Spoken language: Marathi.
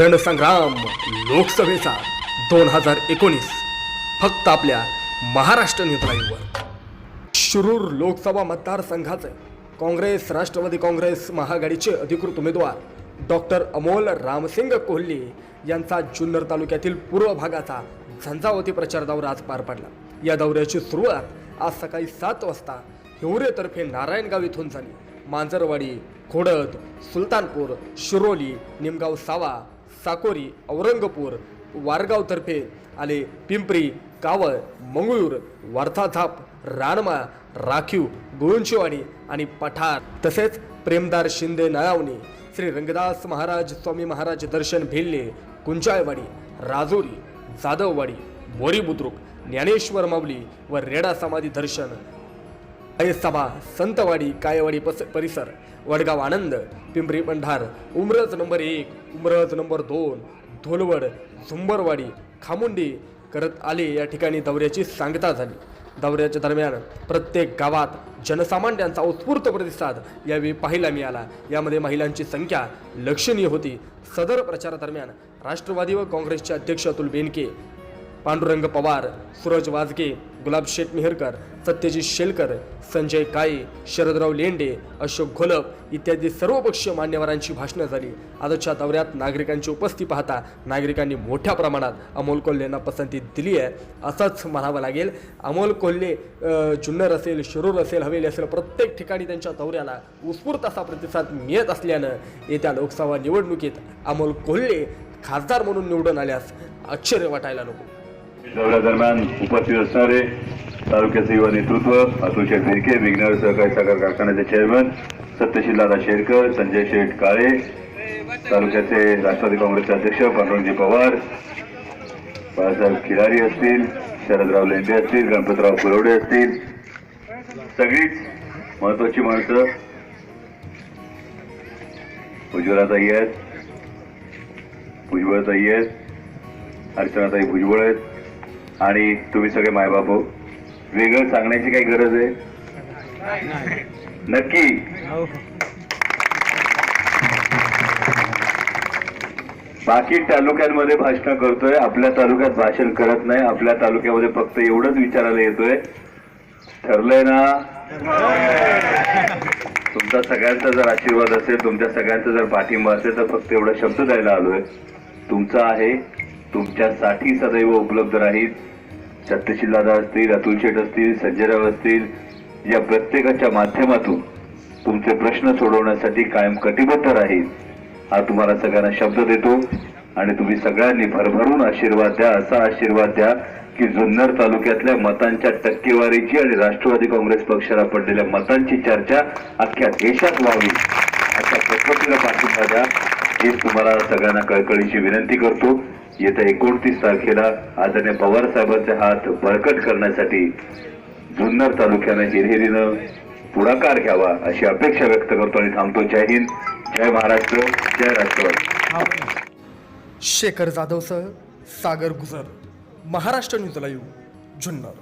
रणसंग्राम लोकसभेचा दोन हजार एकोणीस फक्त आपल्या महाराष्ट्र न्यूज लाईव्हवर. शिरूर लोकसभा मतदारसंघाचे काँग्रेस राष्ट्रवादी काँग्रेस महाआघाडीचे अधिकृत उमेदवार डॉक्टर अमोल रामसिंग कोहली यांचा जुन्नर तालुक्यातील पूर्व भागाचा झंझावती प्रचार दौरा आज पार पडला. या दौऱ्याची सुरुवात आज सकाळी सात वाजता हिवरेतर्फे नारायणगाव इथून झाली. मांजरवाडी खोडद सुलतानपूर शिरोली निमगाव सावा साकोरी औरंगपूर वारगावतर्फे आले पिंपरी कावळ मंगळूर वार्थाथाप रानमा राखीव गुळुंचीवाडी आणि पठार. तसेच प्रेमदार शिंदे नळावणी श्री रंगदास महाराज स्वामी महाराज दर्शन भिल्ले कुंचाळवाडी राजोरी जाधववाडी बोरी बुद्रुक ज्ञानेश्वर माऊली व रेडा समाधी दर्शन सभा संतवाडी कायवाडी पस परिसर वडगाव आनंद पिंपरी पंढार उमरज नंबर एक उमरज नंबर दोन धोलवड झुंबरवाडी खामुंडी करत आले या ठिकाणी दौऱ्याची सांगता झाली. दौऱ्याच्या दरम्यान प्रत्येक गावात जनसामान्यांचा उत्स्फूर्त प्रतिसाद यावेळी पाहायला मिळाला. यामध्ये महिलांची संख्या लक्षणीय होती. सदर प्रचारादरम्यान राष्ट्रवादी व काँग्रेसचे अध्यक्ष अतुल बेनके पांडुरंग पवार सूरज वाजगे गुलाब शेठ मेहरकर सत्यजित शेलकर संजय काळे शरदराव लेंडे अशोक घोलप इत्यादी सर्वपक्षीय मान्यवरांची भाषणं झाली. आजच्या दौऱ्यात नागरिकांची उपस्थिती पाहता नागरिकांनी मोठ्या प्रमाणात अमोल कोल्हेंना पसंती दिली आहे. असंच म्हणावं लागेल अमोल कोल्हे जुन्नर असेल शिरूर असेल हवेली असेल प्रत्येक ठिकाणी त्यांच्या दौऱ्याला उत्स्फूर्त असा प्रतिसाद मिळत असल्यानं येत्या लोकसभा निवडणुकीत अमोल कोल्हे खासदार म्हणून निवडून आल्यास आश्चर्य वाटायला नको. दौऱ्यादरम्यान उपस्थित असणारे तालुक्याचे युवा नेतृत्व अतुलशे फिरके भिरके विघ्नर सहकारी साखर कारखान्याचे चेअरमन सत्यशील दादा शेरकर संजय शेठ काळे तालुक्याचे राष्ट्रवादी काँग्रेसचे अध्यक्ष पांडुरंगजी पवार बाळासाहेब खिलारी असतील शरदराव लेंडे असतील गणपतराव कुरवडे असतील सगळीच महत्वाची माणसं उज्ज्वलाताई आहेत भुजबळताई आहेत अर्चनाताई भुजबळ आहेत आणि तुम्ही सगळे मायबाप हो वेगळं सांगण्याची काही गरज आहे? नक्की. बाकी तालुक्यांमध्ये भाषण करतोय आपल्या तालुक्यात भाषण करत नाही आपल्या तालुक्यामध्ये फक्त एवढंच विचारायला येतोय. ठरलंय ना? तुमचा सगळ्यांचा जर आशीर्वाद असेल तुमच्या सगळ्यांचा जर पाठिंबा असेल तर फक्त एवढा शब्द द्यायला आलोय. तुमचा आहे तुमच्यासाठी सदैव उपलब्ध राहील. सत्यशील दादा असतील अतुल शेठ असतील संजयराव असतील या प्रत्येकाच्या माध्यमातून तुमचे प्रश्न सोडवण्यासाठी कायम कटिबद्ध राहील. हा तुम्हाला सगळ्यांना शब्द देतो आणि तुम्ही सगळ्यांनी भरभरून आशीर्वाद द्या असा आशीर्वाद द्या की जुन्नर तालुक्यातल्या मतांच्या टक्केवारीची आणि राष्ट्रवादी काँग्रेस पक्षाला पडलेल्या मतांची चर्चा अख्ख्या देशात व्हावी अशा पद्धतीला पाठिंबा द्या. हीच तुम्हाला सगळ्यांना कळकळीची विनंती करतो. येत्या एकोणतीस तारखेला आदरणीय पवार साहेबांचे हात बळकट करण्यासाठी जुन्नर तालुक्यानं हिरहिरीनं पुढाकार घ्यावा अशी अपेक्षा व्यक्त करतो आणि थांबतो. जय हिंद जय महाराष्ट्र जय राष्ट्रवाद. शेखर जाधव सह सागर गुजर महाराष्ट्र न्यूज लाईव्ह जुन्नर.